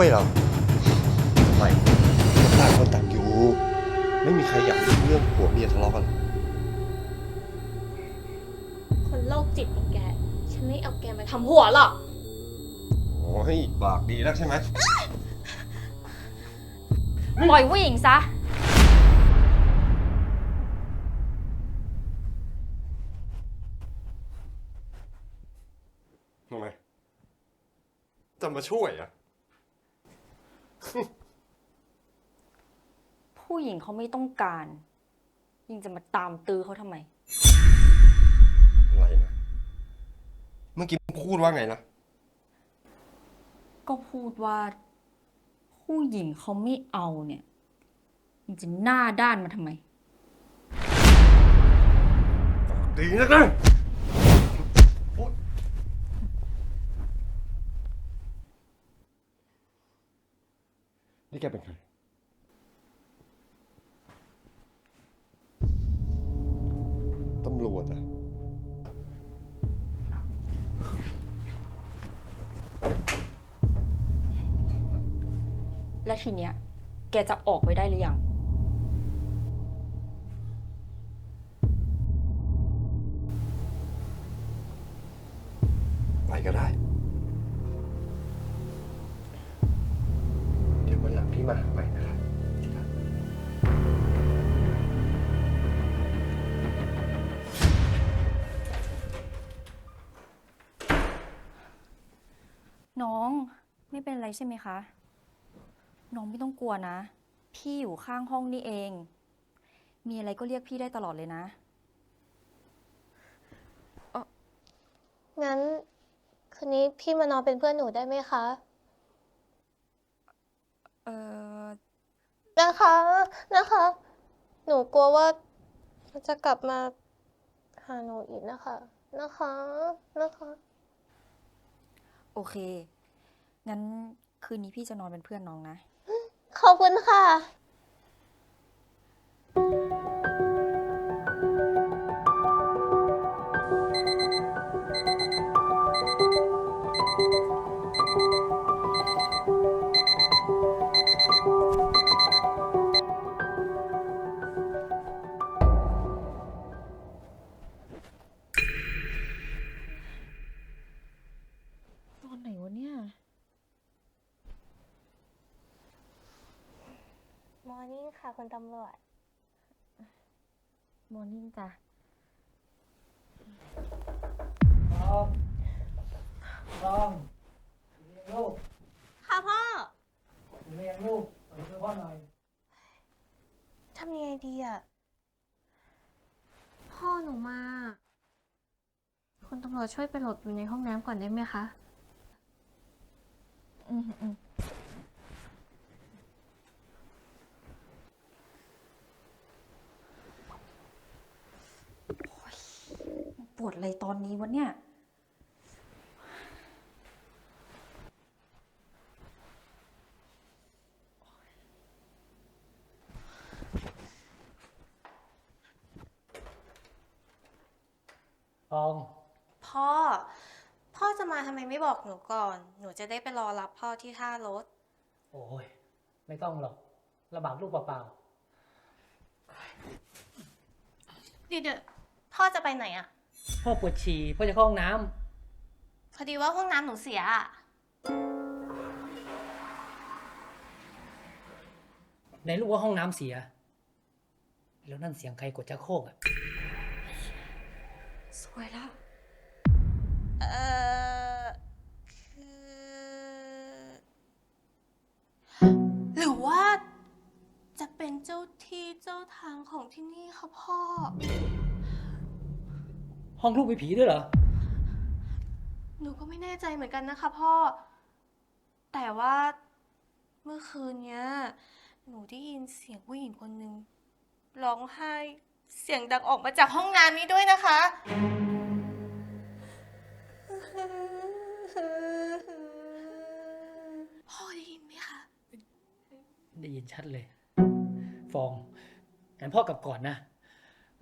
ช่วยหรอกทำไมต่างคนต่างอยู่ ไม่มีใครอยากรู้เรื่องผัวเมียทะเลาะกันหรอกคนโรคจิตอย่างแก ฉันไม่เอาแกมาทำหัวหรอก โอ้ยปากดีแล้วใช่ไหม ปล่อยผู้หญิงซะ ทำไมจะมาช่วยอะ ผู้หญิงเขาไม่ต้องการ ยิ่งจะมาตามตื้อเขาทำไม อะไรนะ เมื่อกี้พูดว่าไงนะ ก็พูดว่า ผู้หญิงเขาไม่เอาเนี่ยยังจะหน้าด้านมาทำไมปากดีนักนะโอ๊ย นี่แกเป็นใคร ตำรวจอะและทีเนี้ย แกจะออกไปได้หรือยัง น้องไม่เป็นไรใช่ไหมคะ น้องไม่ต้องกลัวนะ พี่อยู่ข้างห้องนี่เอง มีอะไรก็เรียกพี่ได้ตลอดเลยนะ งั้น คืนนี้พี่มานอนเป็นเพื่อนหนูได้ไหมคะ เออนะคะ นะคะ หนูกลัวว่ามันจะกลับมาหาหนูอีกนะคะ นะคะ นะคะ โอเค งั้นคืนนี้พี่จะนอนเป็นเพื่อนน้องนะ ขอบคุณค่ะ ค่ะคุณตำรวจมอร์นิ่งจ้ะ ลองลองเลี้ยงลูกค่ะพ่อเลี้ยงลูกไปช่วยพ่อหน่อยทำยังไงดีอะ พ่อหนูมา คุณตำรวจช่วยไปหลบอยู่ในห้องน้ำก่อนได้ไหมคะ อืมอืมโอ๊ยป วดอะไรตอนนี้วะเนี่ยลอง พ่อ พ่อจะมาทำไมไม่บอกหนูก่อน หนูจะได้ไปรอรับพ่อที่ท่ารถ โอ้ย ไม่ต้องหรอกลำบากลูกเปล่าเดี๋ยวๆพ่อจะไปไหนอะๆ พ่อปวดฉี่พ่อจะเข้าห้องน้พอดีว่าห้องน้ำหนูเสียอะำในลูกว่าห้องน้ำเสีย แล้วนั่นเสียงใครกดชักโครกอะสวยแล้ว เออคือ หรือว่า จะเป็นเจ้าที่เจ้าทางของที่นี่คะพ่อ ห้องลูกมีผีด้วยเหรอ หนูก็ไม่แน่ใจเหมือนกันนะคะพ่อ แต่ว่าเมื่อคืนเนี้ย หนูได้ยินเสียงผู้หญิงคนหนึ่งร้องไห้เสียงดังออกมาจากห้องน้ำนี้ด้วยนะคะ พ่อได้ยินไหมคะ ได้ยินชัดเลย ฟองงั้นพ่อกลับก่อนนะ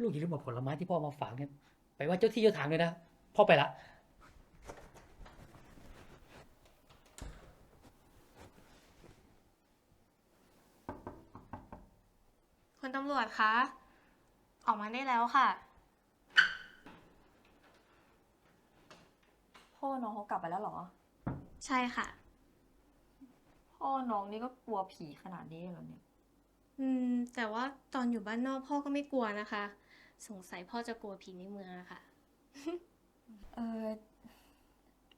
ลูกอย่าลืมเอาผลไม้ที่พ่อมาฝากเนี่ย ไปว่าเจ้าที่เจ้าทางเลยนะพ่อไปละคุณตำรวจคะ ออกมาได้แล้วค่ะ พ่อน้องเขากลับไปแล้วหรอ ใช่ค่ะ พ่อน้องนี่ก็กลัวผีขนาดนี้เลยเหรอเนี่ย อืม แต่ว่าตอนอยู่บ้านนอกพ่อก็ไม่กลัวนะคะ สงสัยพ่อจะกลัวผีในเมืองอะค่ะ เออ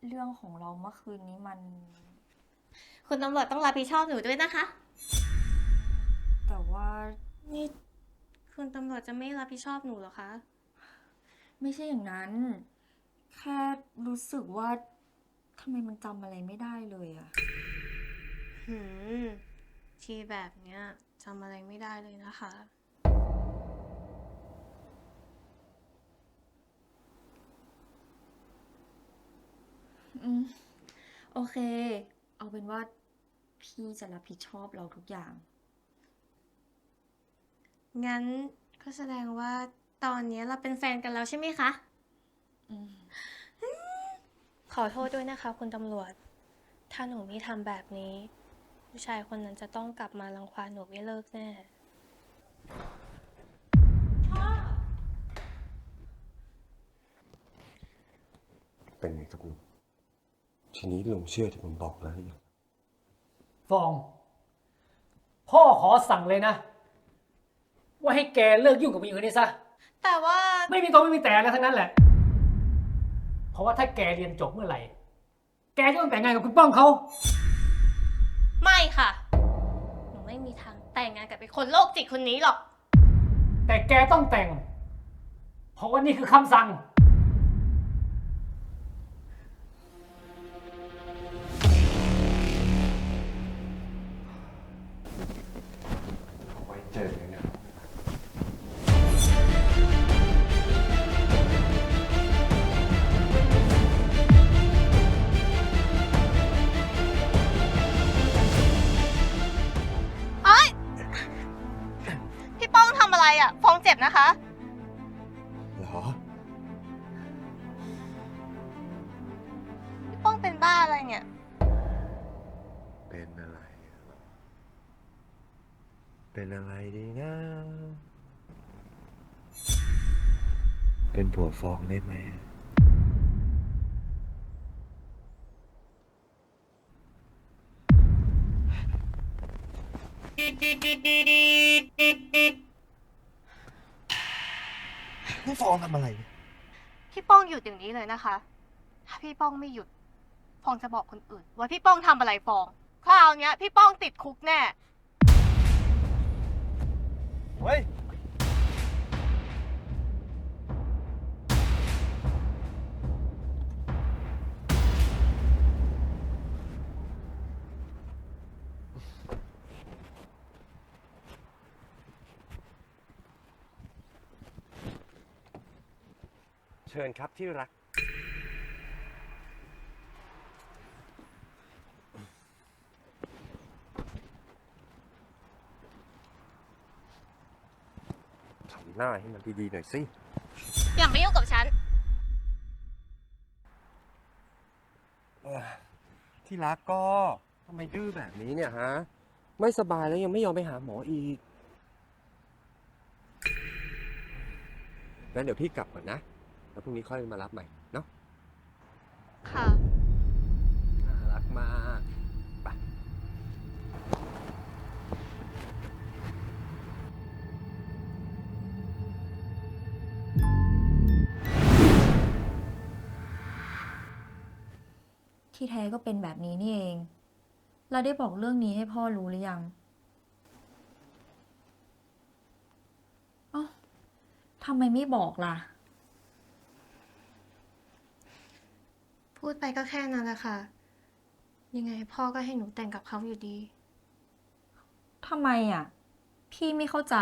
เรื่องของเราเมื่อคืนนี้มัน คุณตำรวจต้องรับผิดชอบหนูด้วยนะคะ แต่ว่านี่คุณตำรวจจะไม่รับผิดชอบหนูเหรอคะ ไม่ใช่อย่างนั้น แค่รู้สึกว่าทำไมมันจำอะไรไม่ได้เลยอะหืมทีแบบเนี้ยจำอะไรไม่ได้เลยนะคะ อืมโอเค เอาเป็นว่าพี่จะรับผิดชอบเราทุกอย่าง งั้นก็แสดงว่าตอนเนี้ยเราเป็นแฟนกันแล้วใช่ไหมคะ อืมขอโทษด้วยนะคะ คุณตำรวจ ถ้าหนูไม่ทำแบบนี้ ผู้ชายคนนั้นจะต้องกลับมารังควานหนูไม่เลิกแน่ เป็นไงครับลุง ทีนี้ลุงเชื่อที่ผมบอกแล้วหรือยังฟอง พ่อขอสั่งเลยนะ ว่าให้แกเลิกยุ่งกับผู้หญิงคนนี้ซะ แต่ว่าไม่มีตัวไม่มีแต่แล้วทั้งนั้นแหละ เพราะว่าถ้าแกเรียนจบเมื่อไหร่ แกจะต้องแต่งงานกับคุณป้องเขา ไม่ค่ะ หนูไม่มีทางแต่งงานกับไอ้คนโรคจิตคนนี้หรอก แต่แกต้องแต่ง เพราะว่านี่คือคำสั่ง นะคะ เหรอ พี่ป้องเป็นบ้าอะไรเนี่ย เป็นอะไรอะเป็นอะไรดีนะ เป็นผัวฟองได้ไหม นี่ฟองทำอะไรเนี่ยพี่ป้องหยุดอย่างนี้เลยนะคะ ถ้าพี่ป้องไม่หยุด ฟองจะบอกคนอื่น ว่าพี่ป้องทำอะไรฟอง คราวเนี้ย พี่ป้องติดคุกแน่ เฮ้ย เชิญครับที่รัก ทำหน้าให้มันดีๆหน่อยสิ อย่ามายุ่งกับฉัน ที่รักก็ทำไมดื้อแบบนี้เนี่ยฮะ ไม่สบายแล้วยังไม่ยอมไปหาหมออีกงั้นเดี๋ยวพี่กลับก่อนนะ แล้วพรุ่งนี้ค่อยมารับใหม่เนาะค่ะ น่ารักมากไปที่แท้ก็เป็นแบบนี้นี่เอง เราได้บอกเรื่องนี้ให้พ่อรู้หรือยังเอ้าทำไมไม่บอกล่ะ พูดไปก็แค่นั้นแหละค่ะ ยังไงพ่อก็ให้หนูแต่งกับเขาอยู่ดี ทำไมอะ พี่ไม่เข้าใจ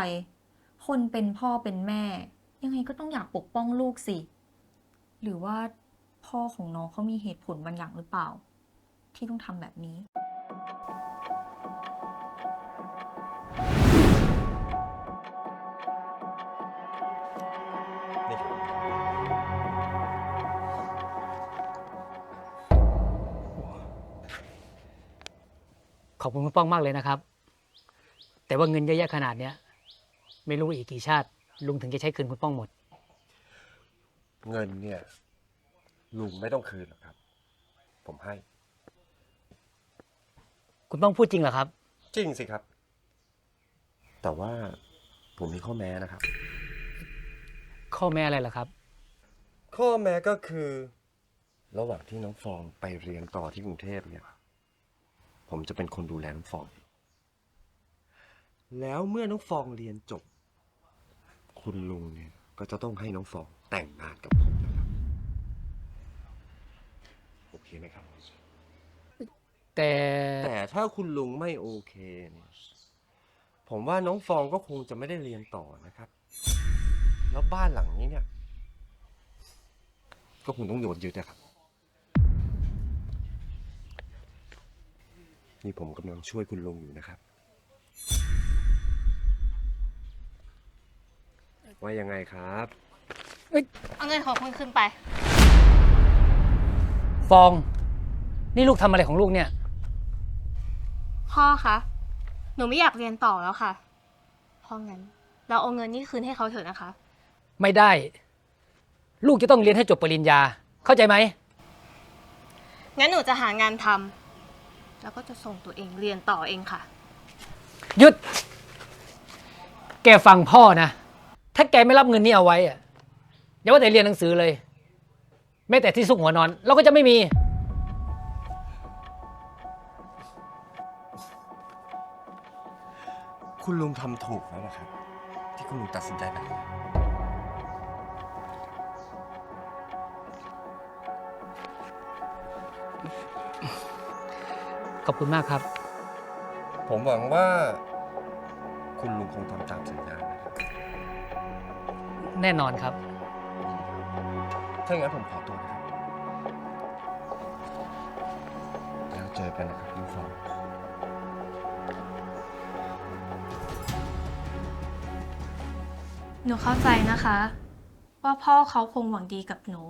คนเป็นพ่อเป็นแม่ ยังไงก็ต้องอยากปกป้องลูกสิ หรือว่าพ่อของน้องเขามีเหตุผลบางอย่างหรือเปล่า ที่ต้องทำแบบนี้ อบคุณคุณป้องมากเลยนะครับ แต่ว่าเงินเยอะแยะขนาดเนี้ยไม่รู้อีกกี่ชาติ ลุงถึงจะใช้คืนคุณป้องหมด เงินเนี่ยลุงไม่ต้องคืนหรอกครับ ผมให้ คุณป้องพูดจริงเหรอครับ จริงสิครับ แต่ว่าผมมีข้อแม้นะครับ ข้อแม้อะไรล่ะครับ ข้อแม้ก็คือ ระหว่างที่น้องฟองไปเรียนต่อที่กรุงเทพเนี่ย ผมจะเป็นคนดูแลน้องฟอง แล้วเมื่อน้องฟองเรียนจบ คุณลุงเนี่ย ก็จะต้องให้น้องฟองแต่งงานกับผมนะครับ โอเคไหมครับ แต่แต่ถ้าคุณลุงไม่โอเคเนี่ยผมว่าน้องฟองก็คงจะไม่ได้เรียนต่อนะครับ แล้วบ้านหลังนี้เนี่ย ก็คงต้องโยนยึดนะครับ นี่ผมกำลังช่วยคุณลุงอยู่นะครับ ว่ายังไงครับ เอาเงินของคุณคืนไป ฟอง นี่ลูกทำอะไรของลูกเนี่ย พ่อคะ หนูไม่อยากเรียนต่อแล้วค่ะ เพราะงั้น เราเอาเงินนี่คืนให้เขาเถอะนะคะ ไม่ได้ ลูกจะต้องเรียนให้จบปริญญา เข้าใจไหม งั้นหนูจะหางานทำ แล้วก็จะส่งตัวเองเรียนต่อเองค่ะ หยุด แกฟังพ่อนะ ถ้าแกไม่รับเงินนี้เอาไว้อะอย่าว่าแต่เรียนหนังสือเลย แม้แต่ที่ซุกหัวนอน เราก็จะไม่มี คุณลุงทำถูกแล้วนะครับ ที่คุณลุงตัดสินใจแบบนี้ ขอบคุณมากครับ ผมหวังว่า คุณลุงคงทำตามสัญญานะครับแน่นอนครับ ถ้าอย่างนั้นผมขอตัวนะครับ แล้วเจอกันนะครับคุณฟอง หนูเข้าใจนะคะ ว่าพ่อเขาคงหวังดีกับหนู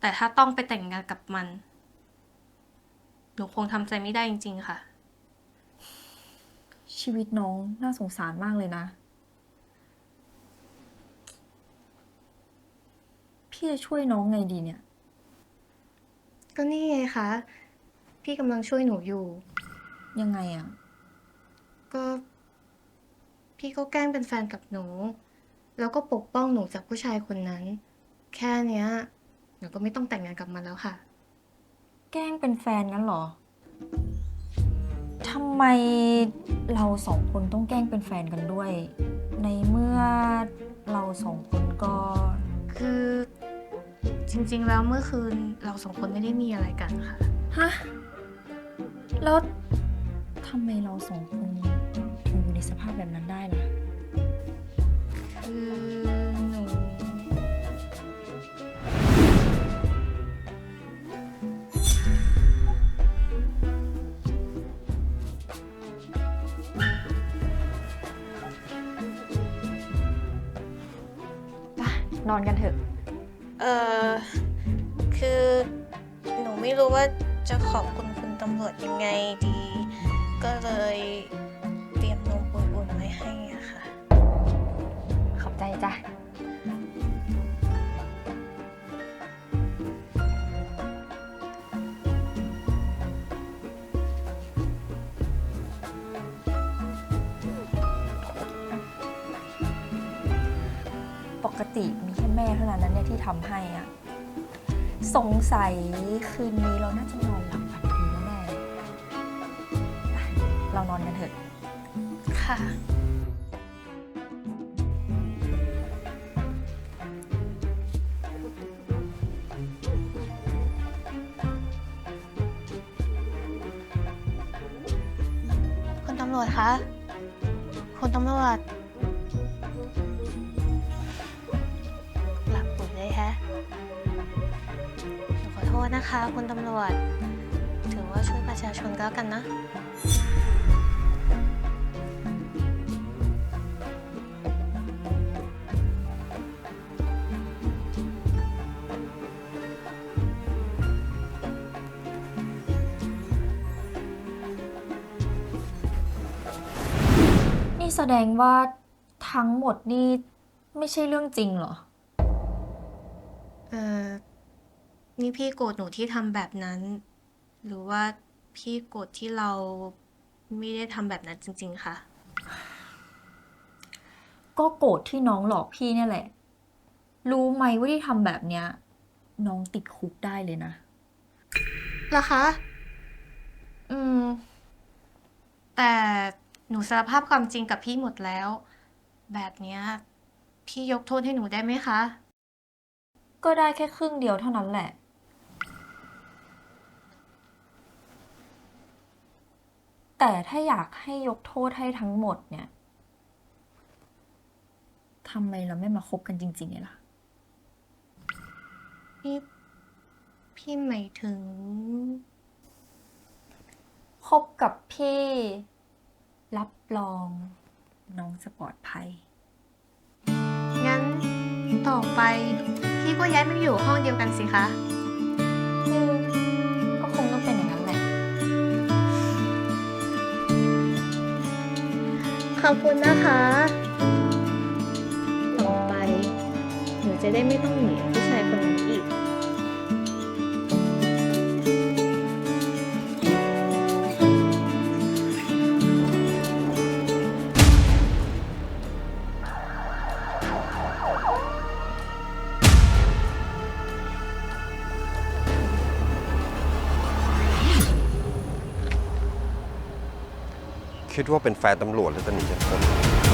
แต่ถ้าต้องไปแต่งงานกับมัน หนูคงทำใจไม่ได้จริง ๆ ค่ะ ชีวิตน้องน่าสงสารมากเลยนะ พี่จะช่วยน้องไงดีเนี่ย ก็นี่ไงคะ พี่กำลังช่วยหนูอยู่ ยังไงอะก็ พี่ก็แกล้งเป็นแฟนกับหนู แล้วก็ปกป้องหนูจากผู้ชายคนนั้น แค่เนี้ย หนูก็ไม่ต้องแต่งงานกับมันแล้วค่ะ แกล้งเป็นแฟนงั้นเหรอ ทำไมเราสองคนต้องแกล้งเป็นแฟนกันด้วย ในเมื่อเราสองคนก็ คือจริงๆ แล้วเมื่อคืนเราสองคนไม่ได้มีอะไรกันค่ะ ฮะ แล้วทำไมเราสองคนถึงอยู่ในสภาพแบบนั้นได้ล่ะ คือ นูนอนกันเถอะ เออคือหนูไม่รู้ว่าจะขอบคุณคุณตำรวจยังไงดี ก็เลยเตรียมนมอุ่นๆไว้ให้อะค่ะ ขอบใจจ้ะ แม่เท่านั้นนะเนี่ยที่ทำให้อะสงสัยคืนนี้เราน่าจะนอนหลับฝันดีแน่ๆไปเรานอนกันเถอะ ค่ะ คุณตำรวจคะ คุณตำรวจ นูขอโทษนะคะคุณตำรวจ ถือว่าช่วยประชาชนก็แล้วกันนะ นี่แสดงว่าทั้งหมดนี่ไม่ใช่เรื่องจริงเหรอ เออ นี่พี่โกรธหนูที่ทำแบบนั้น หรือว่าพี่โกรธที่เราไม่ได้ทำแบบนั้นจริง ๆ ค่ะ ก็โกรธที่น้องหลอกพี่เนี่ยแหละ รู้ไหมว่าที่ทำแบบเนี้ย น้องติดคุกได้เลยนะ เหรอคะ อืม แต่หนูสารภาพความจริงกับพี่หมดแล้ว แบบเนี้ย พี่ยกโทษให้หนูได้ไหมคะ ก็ได้แค่ครึ่งเดียวเท่านั้นแหละ แต่ถ้าอยากให้ยกโทษให้ทั้งหมดเนี่ยทำไมเราไม่มาคบกันจริงๆเนี่ยล่ะ พี่ พี่หมายถึง คบกับพี่ รับรอง น้องจะปลอดภัย งั้น ต่อไป พี่ก็ย้ายมาอยู่ห้องเดียวกันสิคะ อบคุณนะคะ ต่อไป หนูจะได้ไม่ต้องหนี เป็นแฟนตำรวจแล้วจะหนีจากคน